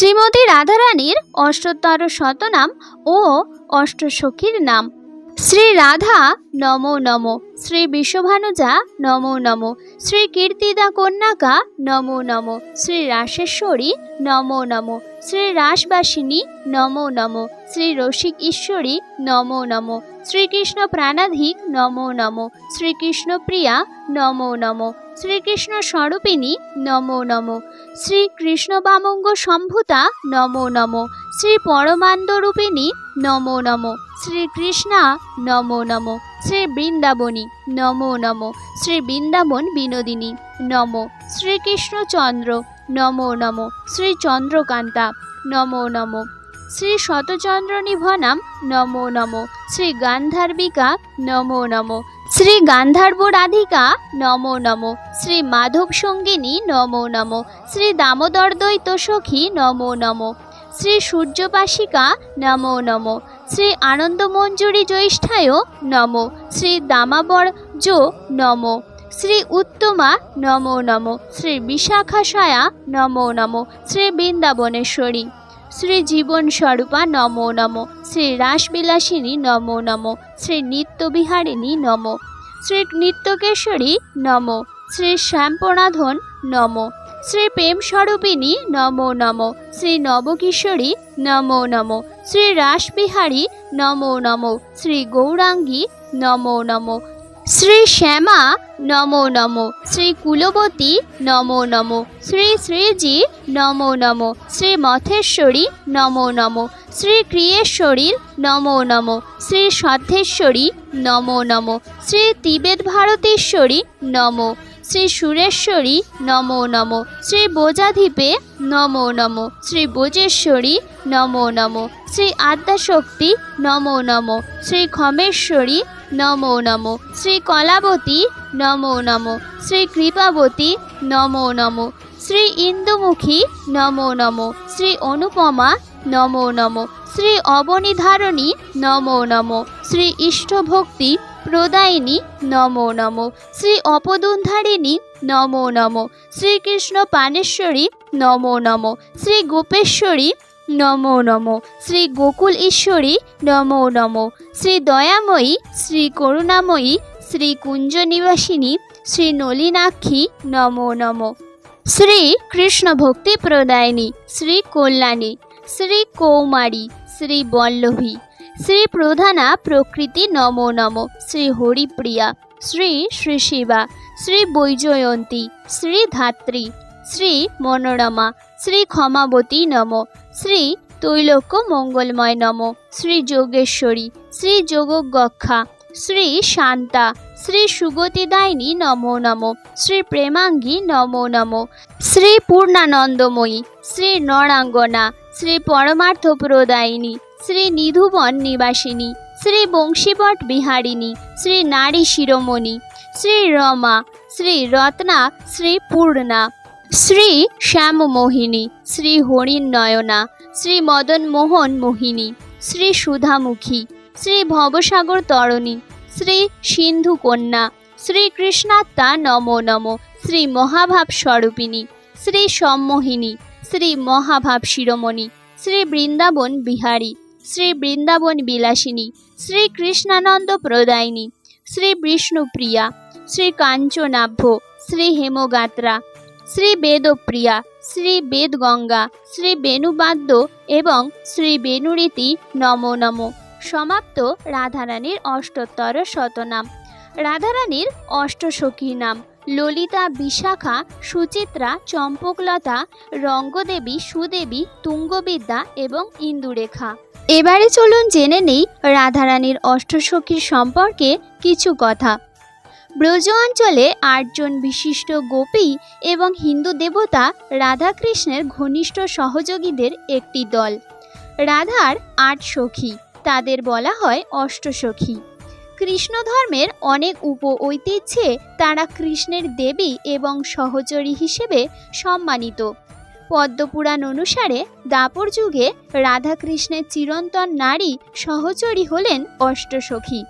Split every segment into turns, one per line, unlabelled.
শ্রীমতী রাধারানীর অষ্টোত্তর শতনাম ও অষ্টসখীর নাম। শ্রী রাধা নমো নমো, শ্রী বিশ্বভানুজা নমো নমো, শ্রী কীর্তিদা কন্যাকা নমো নমো, শ্রী রাসেশ্বরী নমো নমো, শ্রী রাসবাসিনী নমো নমো, শ্রী রসিক ঈশ্বরী নমো নমো, শ্রীকৃষ্ণ প্রাণাধিক নমো নমো শ্রীকৃষ্ণ প্রিয়া নমো নমো। শ্রীকৃষ্ণ স্বরূপিণী নমো নমো। শ্রী কৃষ্ণ বামঙ্গ সম্ভূতা নমো নমো। শ্রী পরমান্দরূপিণী নমো নমো। শ্রীকৃষ্ণা নমো নমো। শ্রী বৃন্দাবনী নমো নমো। শ্রী বৃন্দাবন বিনোদিনী নমো। শ্রীকৃষ্ণচন্দ্র নমো নমো। শ্রী চন্দ্রকান্তা নমো নমো। শ্রী শতচন্দ্র নিভনাম নমো নমো। শ্রী গান্ধার্বিকা নমো নমো। শ্রী গান্ধার্ব রাধিকা নমো নমো। শ্রী মাধব সঙ্গিনী নমো নমো। শ্রী দামোদর দ্বৈত সখী নমো নমো। শ্রী সূর্যপাশিকা নমো নমো। শ্রী আনন্দমঞ্জুরি জ্যৈষ্ঠায় নমো। শ্রী দামাবর জো নমো। শ্রী উত্তমা নমো নমো। শ্রী বিশাখাশয়া নমো নমো। শ্রী বৃন্দাবনেশ্বরী। শ্রী জীবন স্বরূপা নমো নমো। শ্রী রাসবিলাসিনী নমো নমো। শ্রী নিত্যবিহারিণী নমো। শ্রী নিত্যকেশ্বরী নমো। শ্রী শ্যাম্পনাধন নমো। শ্রী প্রেম স্বরূপিণী নমো নমো। শ্রী নবকিশোরী নমো নমো। শ্রী রাসবিহারী নমো নমো। শ্রী গৌরাঙ্গী নমো নমো। শ্রী শ্যামা নমো নমো শ্রী কুলবতী নমো নমো শ্রী শ্রীজি নমো নমো শ্রী মথেশ্বরী নমো নমো শ্রী ক্রিয়েশ্বরীর নমো নমো শ্রী সদ্ধেশ্বরী নমো নমো শ্রী তিবেত ভারতেশ্বরী নমো শ্রী সুরেশ্বরী নমো নমো শ্রী বোজাধিপে নমো নমো শ্রী বোজেশ্বরী নমো নমো শ্রী আদ্যাশক্তি নমো নমো শ্রী খমেশ্বরী নমো নমো। শ্রী কলাবতী, নমো নমো। শ্রী কৃপাবতী, নমো নমো। শ্রী ইন্দুমুখী, নমো নমো। শ্রী অনুপমা, নমো নমো। শ্রী অবনিধারণী, নমো নমো। শ্রী ইষ্টভক্তি, প্রদায়িনী, নমো নমো। শ্রী অপদুন্ধারিণী, নমো নমো। শ্রীকৃষ্ণ পানেশ্বরী নমো নমো। শ্রী গোপেশ্বরী নমো নমো। শ্রী গোকুল ঈশ্বরী, নমো নমো। শ্রী দয়াময়ী, শ্রী করুণাময়ী, শ্রী কুঞ্জ নিবাসিনী শ্রী নলিনাক্ষী, নমো নমো। শ্রী কৃষ্ণ ভক্তি প্রদায়িনী, শ্রী কল্যাণী, শ্রী কৌমারী, শ্রী বল্লভী। শ্রী প্রধানা প্রকৃতি, নমো নমো। শ্রী হরিপ্রিয়া, শ্রী শ্রী শিবা, শ্রী বৈজয়ন্তী, শ্রী ধাত্রী, শ্রী মনোরমা, শ্রী ক্ষমাবতী নম। শ্রী তৈলোক্য মঙ্গলময় নম, শ্রী যোগেশ্বরী, শ্রী যোগগক্ষা, শ্রী শান্তা, শ্রী সুগতিদায়িনী নমো নমো, শ্রী প্রেমাঙ্গী নমো নমো, শ্রী পূর্ণানন্দময়ী, শ্রী নরাঙ্গনা, শ্রী পরমার্থ প্রদায়িনী শ্রী নিধুবন নিবাসিনী, শ্রী বংশীবট বিহারিণী, শ্রী নারী শিরোমণি, শ্রী রমা, শ্রী রত্না, শ্রী পূর্ণা। শ্রী শ্যামমোহিনী, শ্রী হরিণ নয়না শ্রী মদন মোহন মোহিনী শ্রী সুধামুখী, শ্রী ভবসাগর তরণী, শ্রী সিন্ধু কন্যা শ্রী কৃষ্ণাত্মা নমো নমো, শ্রী মহাভাব স্বরূপিণী, শ্রী সম্মোহিনী, শ্রী মহাভাব শিরোমণি, শ্রী বৃন্দাবন বিহারী, শ্রী বৃন্দাবন বিলাসিনী, শ্রী কৃষ্ণানন্দ প্রদায়িনী, শ্রী বিষ্ণুপ্রিয়া, শ্রী কাঞ্চনাভ্য, শ্রী হেমগাত্রা শ্রী বেদপ্রিয়া, শ্রী বেদগঙ্গা, শ্রী বেণুবাদ্য এবং শ্রী বেণুরীতি নমো নমো। সমাপ্ত রাধারানীর অষ্টোত্তর শতনাম। রাধারানীর অষ্টসখী নাম। ললিতা বিশাখা, সুচিত্রা চম্পকলতা, রঙ্গদেবী সুদেবী, তুঙ্গবিদ্যা এবং ইন্দুরেখা। এবারে চলুন জেনে নেই রাধারানীর অষ্টসখীর সম্পর্কে কিছু কথা। ব্রজ অঞ্চলে আটজন বিশিষ্ট গোপী এবং হিন্দু দেবতা রাধাকৃষ্ণের ঘনিষ্ঠ সহযোগীদের একটি দল। রাধার আট সখী, তাদের বলা হয় অষ্টসখী। কৃষ্ণ ধর্মের অনেক উপ ঐতিহ্যে তারা কৃষ্ণের দেবী এবং সহচরী হিসেবে সম্মানিত। পদ্মপুরাণ অনুসারে দাপর যুগে রাধাকৃষ্ণের চিরন্তন নারী সহচরী হলেন অষ্টসখী।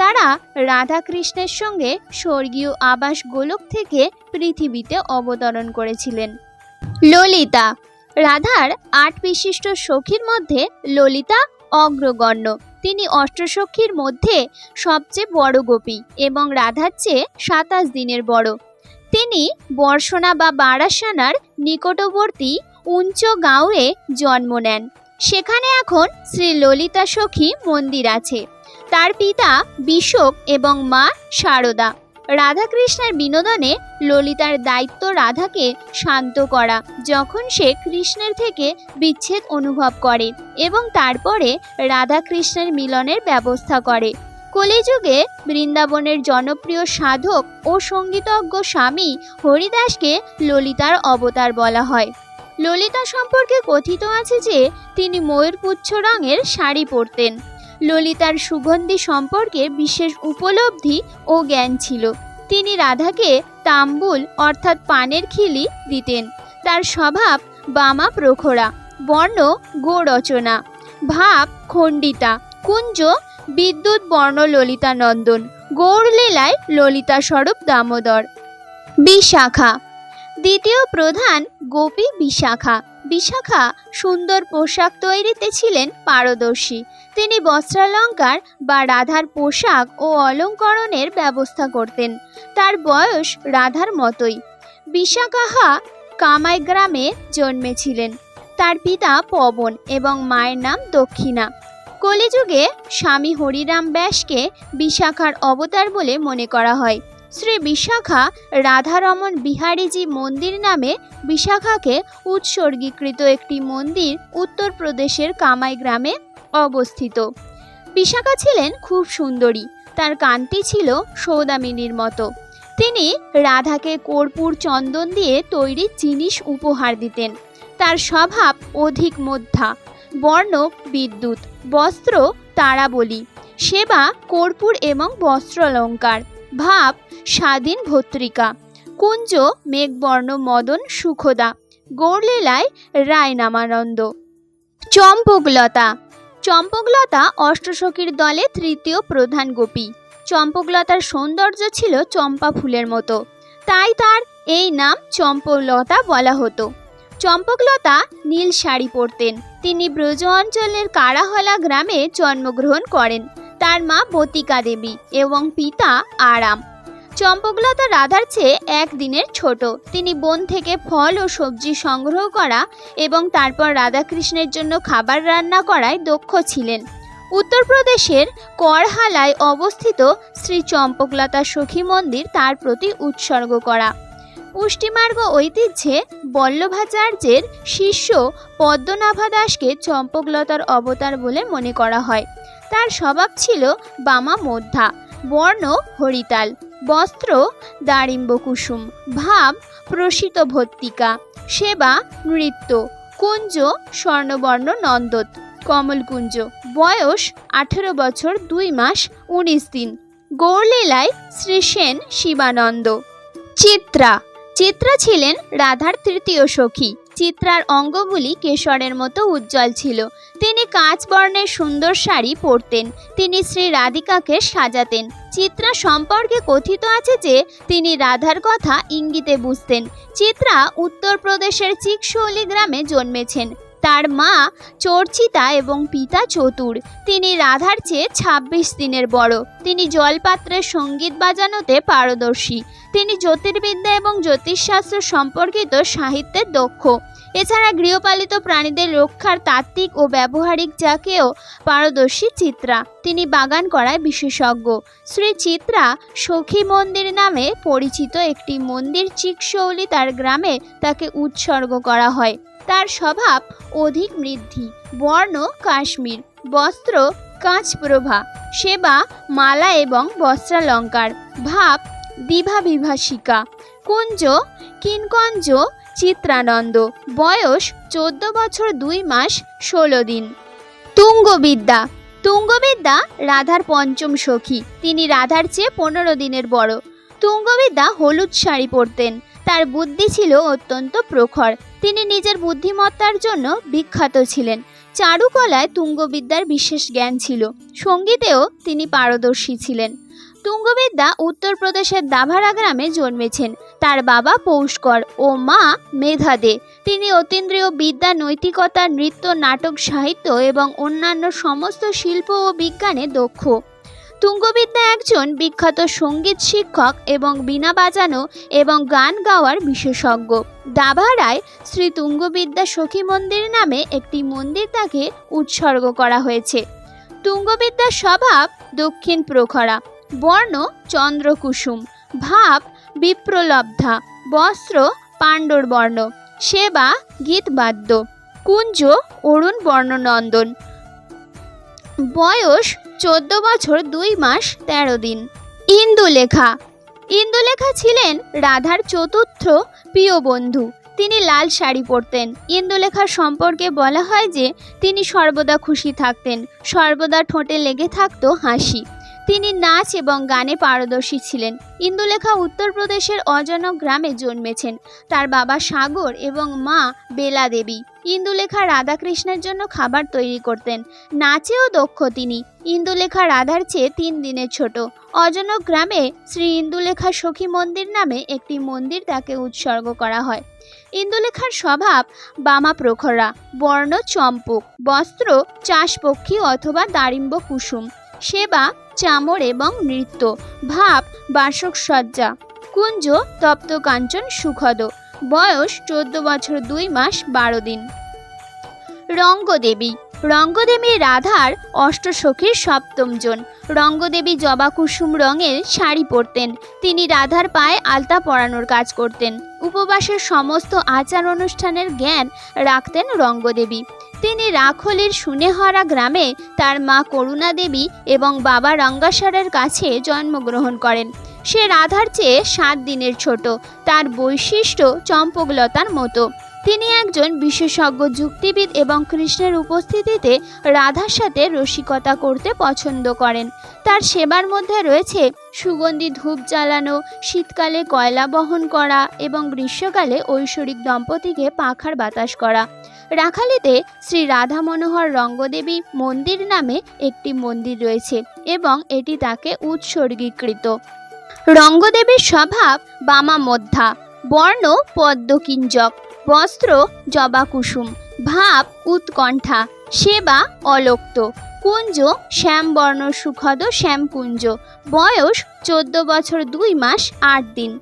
তারা রাধাকৃষ্ণের সঙ্গে স্বর্গীয় আবাস গোলক থেকে পৃথিবীতে অবতরণ করেছিলেন। ললিতা, রাধার আট বিশিষ্ট সখীর মধ্যে ললিতা অগ্রগণ্য। তিনি অষ্টসখীর মধ্যে সবচেয়ে বড় গোপী এবং রাধার চেয়ে সাতাশ দিনের বড়। তিনি বর্ষণা বা বারাসানার নিকটবর্তী উঞ্চ গাঁওয়ে জন্ম নেন। সেখানে এখন শ্রী ললিতা সখী মন্দির আছে। তার পিতা বিশোক এবং মা শারদা রাধাকৃষ্ণের বিনোদনে ললিতার দায়িত্ব রাধাকে শান্ত করা, যখন সে কৃষ্ণের থেকে বিচ্ছেদ অনুভব করে এবং তারপরে রাধা কৃষ্ণের মিলনের ব্যবস্থা করে। কলিযুগে বৃন্দাবনের জনপ্রিয় সাধক ও সঙ্গীতজ্ঞ স্বামী হরিদাসকে ললিতার অবতার বলা হয়। ললিতা সম্পর্কে কথিত আছে যে, তিনি ময়ূরপুচ্ছ রঙের শাড়ি পরতেন। ললিতার সুগন্ধি সম্পর্কে বিশেষ উপলব্ধি ও জ্ঞান ছিল। তিনি রাধাকে তাম্বুল অর্থাৎ পানের খিলি দিতেন। তার স্বভাব বামা প্রখরা, বর্ণ গো রচনা ভাব খণ্ডিতা, কুঞ্জ বিদ্যুৎ বর্ণ ললিতা নন্দন, গৌরলীলায় ললিতা স্বরূপ দামোদর। বিশাখা, দ্বিতীয় প্রধান গোপী বিশাখা। বিশাখা সুন্দর পোশাক তৈরিতে ছিলেন পারদর্শী। তিনি বস্ত্রালঙ্কার বা রাধার পোশাক ও অলঙ্করণের ব্যবস্থা করতেন। তার বয়স রাধার মতোই। বিশাখাহা কামাই গ্রামে জন্মেছিলেন। তার পিতা পবন এবং মায়ের নাম দক্ষিণা। কলিযুগে স্বামী হরিরাম ব্যাসকে বিশাখার অবতার বলে মনে করা হয়। শ্রী বিশাখা রাধারমন বিহারীজি মন্দির নামে বিশাখাকে উৎসর্গীকৃত একটি মন্দির উত্তরপ্রদেশের কামাই গ্রামে অবস্থিত। বিশাখা ছিলেন খুব সুন্দরী, তার কান্তি ছিল সৌদামিনীর মতো। তিনি রাধাকে কর্পূর চন্দন দিয়ে তৈরি জিনিস উপহার দিতেন। তার স্বভাব অধিক মধ্যা বর্ণ বিদ্যুৎ, বস্ত্র তারাবলী, সেবা কর্পূর এবং বস্ত্রালঙ্কার। ভাব স্বাধীন ভত্রিকা। কুঞ্জ, মেঘবর্ণ, মদন, সুখদা। গৌরলীলায় রায় নামানন্দ চম্পকলতা। চম্পকলতা অষ্টসখীর দলে তৃতীয় প্রধান গোপী। চম্পকলতার সৌন্দর্য ছিল চম্পা ফুলের মতো। তাই তার এই নাম চম্পকলতা বলা হতো। চম্পকলতা নীল শাড়ি পরতেন। তিনি ব্রজ অঞ্চলের কারাহলা গ্রামে জন্মগ্রহণ করেন। তার মা বতিকা দেবী এবং পিতা আরাম। চম্পকলতা রাধার চেয়ে একদিনের ছোট। তিনি বন থেকে ফল ও সবজি সংগ্রহ করা এবং তারপর রাধাকৃষ্ণের জন্য খাবার রান্না করায় দক্ষ ছিলেন। উত্তরপ্রদেশের করহালায় অবস্থিত শ্রী চম্পকলতা সখী মন্দির তার প্রতি উৎসর্গ করা। পুষ্টিমার্গ ঐতিহ্যে বল্লভাচার্যের শিষ্য পদ্মনাভা দাসকে চম্পকলতার অবতার বলে মনে করা হয়। তার স্বভাব ছিল বামা মধ্যা বর্ণ হরিতাল। বস্ত্র, দারিম্ব কুসুম, ভাব, প্রসিত ভত্তিকা, সেবা, নৃত্য, কুঞ্জ, স্বর্ণবর্ণ নন্দত, কমলকুঞ্জ, বয়স আঠেরো বছর দুই মাস উনিশ দিন। গৌরলীলায় শ্রী সেন শিবানন্দ। চিত্রা। চিত্রা ছিলেন রাধার তৃতীয় সখী। চিত্রার অঙ্গগুলি কেশরের মতো উজ্জ্বল ছিল। তিনি কাঁচ বর্ণের সুন্দর শাড়ি পরতেন। তিনি শ্রী রাধিকাকে সাজাতেন। চিত্রা সম্পর্কে কথিত আছে যে, তিনি রাধার কথা ইঙ্গিতে বুঝতেন। চিত্রা উত্তরপ্রদেশের চিকশৌলি গ্রামে জন্মেছেন। তার মা চর্চিতা এবং পিতা চতুর। তিনি রাধার চেয়ে ছাব্বিশ দিনের বড়। তিনি জলপাত্রে সংগীত বাজানোতে পারদর্শী। তিনি জ্যোতির্বিদ্যা এবং জ্যোতিষশাস্ত্র সম্পর্কিত সাহিত্যের দক্ষ। এছাড়া গৃহপালিত প্রাণীদের রক্ষার তাত্ত্বিক ও ব্যবহারিক যাকেও পারদর্শী চিত্রা। তিনি বাগান করায় বিশেষজ্ঞ। শ্রী চিত্রা সখী মন্দির নামে পরিচিত একটি মন্দির চিকশৌলি তার গ্রামে তাকে উৎসর্গ করা হয়। তার স্বভাব অধিক বৃদ্ধি বর্ণ কাশ্মীর, বস্ত্র কাঁচপ্রভা, সেবা, মালা এবং বস্ত্রালঙ্কার, ভাব দিভা বিভাষিকা কুঞ্জ, কিনকঞ্জ চিত্রানন্দ। বয়স চোদ্দ বছর দুই মাস ষোলো দিন। তুঙ্গবিদ্যা। তুঙ্গবিদ্যা রাধার পঞ্চম সখী। তিনি রাধার চেয়ে পনেরো দিনের বড়। তুঙ্গবিদ্যা হলুদ শাড়ি পরতেন। তার বুদ্ধি ছিল অত্যন্ত প্রখর। তিনি নিজের বুদ্ধিমত্তার জন্য বিখ্যাত ছিলেন। চারুকলায় তুঙ্গবিদ্যার বিশেষ জ্ঞান ছিল। সঙ্গীতেও তিনি পারদর্শী ছিলেন। তুঙ্গবিদ্যা উত্তরপ্রদেশের দাভারা গ্রামে জন্মেছেন। তার বাবা পৌষ্কর ও মা মেধা দে তিনি অতীন্দ্রিয় বিদ্যা, নৈতিকতা, নৃত্য, নাটক, সাহিত্য এবং অন্যান্য সমস্ত শিল্প ও বিজ্ঞানে দক্ষ। তুঙ্গবিদ্যা একজন বিখ্যাত সংগীত শিক্ষক এবং বীণা বাজানো এবং গান গাওয়ার বিশেষজ্ঞ। দাভারায় শ্রী তুঙ্গবিদ্যা সখী মন্দির নামে একটি মন্দির তাকে উৎসর্গ করা হয়েছে। তুঙ্গবিদ্যার স্বভাব দক্ষিণ প্রখরা। বর্ণ চন্দ্রকুসুম, ভাব বিপ্রলব্ধা, বস্ত্র পাণ্ডর বর্ণ সেবা গীতবাদ্য, কুঞ্জ অরুণ বর্ণনন্দন বয়স চোদ্দ বছর দুই মাস তেরো দিন। ইন্দুলেখা। ইন্দুলেখা ছিলেন রাধার চতুর্থ প্রিয় বন্ধু। তিনি লাল শাড়ি পরতেন। ইন্দুলেখার সম্পর্কে বলা হয় যে তিনি সর্বদা খুশি থাকতেন, সর্বদা ঠোঁটে লেগে থাকতো হাসি। তিনি নাচ এবং গানে পারদর্শী ছিলেন। ইন্দুলেখা উত্তরপ্রদেশের অজনক গ্রামে জন্মেছেন। তার বাবা সাগর এবং মা বেলা দেবী। ইন্দুলেখা রাধাকৃষ্ণের জন্য খাবার তৈরি করতেন। নাচেও দক্ষ তিনি। ইন্দুলেখা রাধার চেয়ে তিন দিনের ছোট। অজনক গ্রামে শ্রী ইন্দুলেখা সখী মন্দির নামে একটি মন্দির তাকে উৎসর্গ করা হয়। ইন্দুলেখার স্বভাব বামা প্রখরা বর্ণ চম্পক, বস্ত্র চাষপক্ষী অথবা দারিম্ব কুসুম। সেবা, চামর এবং নৃত্য, ভাব, বাসক সজ্জা, কুঞ্জ, তপ্ত কাঞ্চন, সুখদ, বয়স চোদ্দ বছর দুই মাস বারো দিন। রঙ্গদেবী রঙ্গদেবী রাধার অষ্টসখীর সপ্তম জন। রঙ্গদেবী জবা কুসুম রঙের শাড়ি পরতেন। তিনি রাধার পায়ে আলতা পরানোর কাজ করতেন। উপবাসের সমস্ত আচার অনুষ্ঠানের জ্ঞান রাখতেন রঙ্গদেবী। তিনি রাখলির সুনেহরা গ্রামে তার মা করুণা দেবী এবং বাবা রঙ্গাসরের কাছে জন্মগ্রহণ করেন। সে রাধার চেয়ে সাত দিনের ছোট। তার বৈশিষ্ট্য চম্পকলতার মতো। তিনি একজন বিশেষজ্ঞ যুক্তিবিদ এবং কৃষ্ণের উপস্থিতিতে রাধার সাথে রসিকতা করতে পছন্দ করেন। তার সেবার মধ্যে রয়েছে সুগন্ধি ধূপ জ্বালানো, শীতকালে কয়লা বহন করা এবং গ্রীষ্মকালে ঐশ্বরিক দম্পতিকে পাখার বাতাস করা। রাখালিতে শ্রী রাধা মনোহর রঙ্গদেবী মন্দির নামে একটি মন্দির রয়েছে এবং এটি তাকে উৎসর্গীকৃত। রঙ্গদেবীর স্বভাব বামা মধ্যা, বর্ণ পদ্মকিঞ্জক, বস্ত্র জবা কুসুম ভাব উৎকণ্ঠা, সেবা অলক্ত, কুঞ্জ শ্যামবর্ণ সুখদ শ্যামকুঞ্জ, বয়স চোদ্দ বছর দুই মাস আট দিন।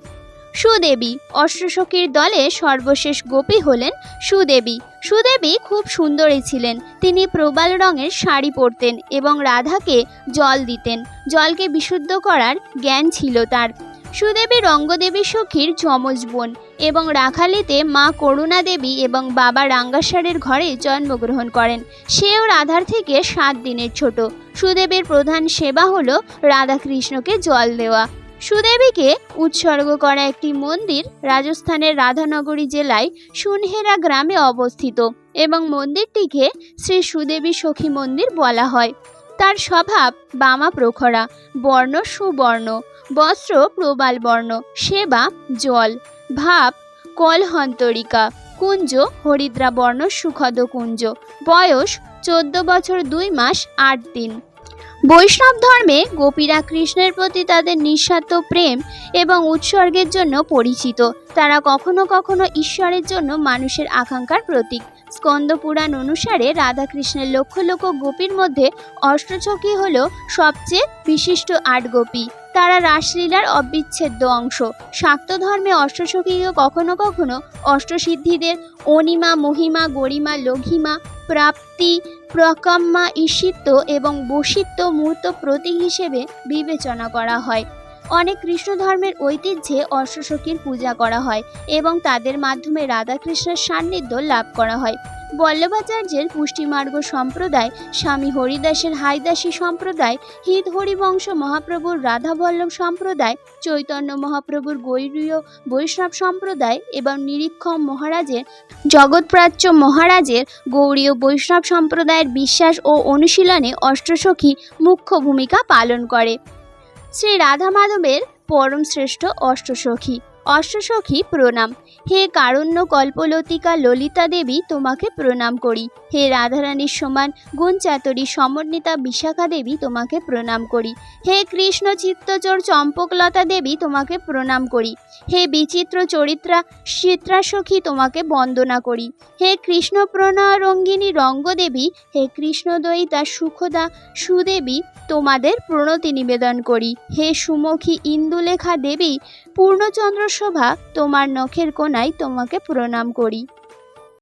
সুদেবী অষ্টসখীর দলে সর্বশেষ গোপী হলেন সুদেবী। সুদেবী খুব সুন্দরী ছিলেন। তিনি প্রবাল রঙের শাড়ি পরতেন এবং রাধাকে জল দিতেন। জলকে বিশুদ্ধ করার জ্ঞান ছিল তার। সুদেবী রঙ্গদেবী সখীর যমজ বোন এবং রাখালিতে মা করুণা দেবী এবং বাবা রাঙ্গাসারের ঘরে জন্মগ্রহণ করেন। সেও রাধার থেকে সাত দিনের ছোট। সুদেবীর প্রধান সেবা হলো রাধাকৃষ্ণকে জল দেওয়া। সুদেবীকে উৎসর্গ করা একটি মন্দির রাজস্থানের রাধানগরী জেলায় সুনহেরা গ্রামে অবস্থিত এবং মন্দিরটিকে শ্রী সুদেবী সখী মন্দির বলা হয়। তার স্বভাব বামা প্রখরা, বর্ণ সুবর্ণ, বস্ত্র প্রবাল বর্ণ, সেবা জল, ভাব কলহন্তরিকা, কুঞ্জ হরিদ্রা বর্ণ সুখদ কুঞ্জ বয়স চোদ্দ বছর দুই মাস আট দিন। বৈষ্ণব ধর্মে গোপীরা কৃষ্ণের প্রতি তাদের নিঃস্বার্থ প্রেম এবং উৎসর্গের জন্য পরিচিত। তারা কখনো কখনো ঈশ্বরের জন্য মানুষের আকাঙ্ক্ষার প্রতীক। স্কন্দ পুরাণ অনুসারে রাধাকৃষ্ণের লক্ষ লক্ষ গোপীর মধ্যে অষ্টচকী হল সবচেয়ে বিশিষ্ট আট গোপী। তারা রাসলীলার অবিচ্ছেদ্য অংশ। শাক্ত ধর্মে অষ্টসখীকে কখনো কখনো অষ্টসিদ্ধিদের অনিমা, মহিমা, গরিমা, লঘিমা প্রাপ্তি প্রকাম্মা ঈশিত্ব এবং বসিত্ব মূর্ত প্রতীক হিসেবে বিবেচনা করা হয়। অনেক কৃষ্ণ ধর্মের ঐতিহ্যে অশ্বশকীর পূজা করা হয় এবং তাদের মাধ্যমে রাধাকৃষ্ণের সান্নিধ্য লাভ করা হয়। বল্লভাচার্যের পুষ্টিমার্গ সম্প্রদায়, স্বামী হরিদাসের হাইদাসী সম্প্রদায়, হিত হরিবংশ মহাপ্রভুর রাধাবল্লভ সম্প্রদায়, চৈতন্য মহাপ্রভুর গৈরীয় বৈষ্ণব সম্প্রদায় এবং নিরীক্ষম মহারাজের, জগৎপ্রাচ্য মহারাজের গৌড়ীয় বৈষ্ণব সম্প্রদায়ের বিশ্বাস ও অনুশীলনে অষ্টসখী মুখ্য ভূমিকা পালন করে। শ্রী রাধা মাধবের পরম শ্রেষ্ঠ অষ্টসখী। অষ্টসখী প্রণাম। হে কারণ্য কল্পলতিকা ললিতা দেবী, তোমাকে প্রণাম করি। হে রাধারানীর সমান গুণচাতরী সমন্বিতা বিশাখা দেবী, তোমাকে প্রণাম করি। হে কৃষ্ণ চিত্তচর চম্পকলতা দেবী, তোমাকে প্রণাম করি। হে বিচিত্র চরিত্রা চিত্রাসখী, তোমাকে বন্দনা করি। হে কৃষ্ণ প্রণয়রঙ্গিনী রঙ্গদেবী, হে কৃষ্ণদয়িতা সুখদা সুদেবী, তোমাদের প্রণতি নিবেদন করি। হে সুমুখী ইন্দুলেখা দেবী পূর্ণচন্দ্র শোভা তোমার নখের কোনায় তোমাকে প্রণাম করি।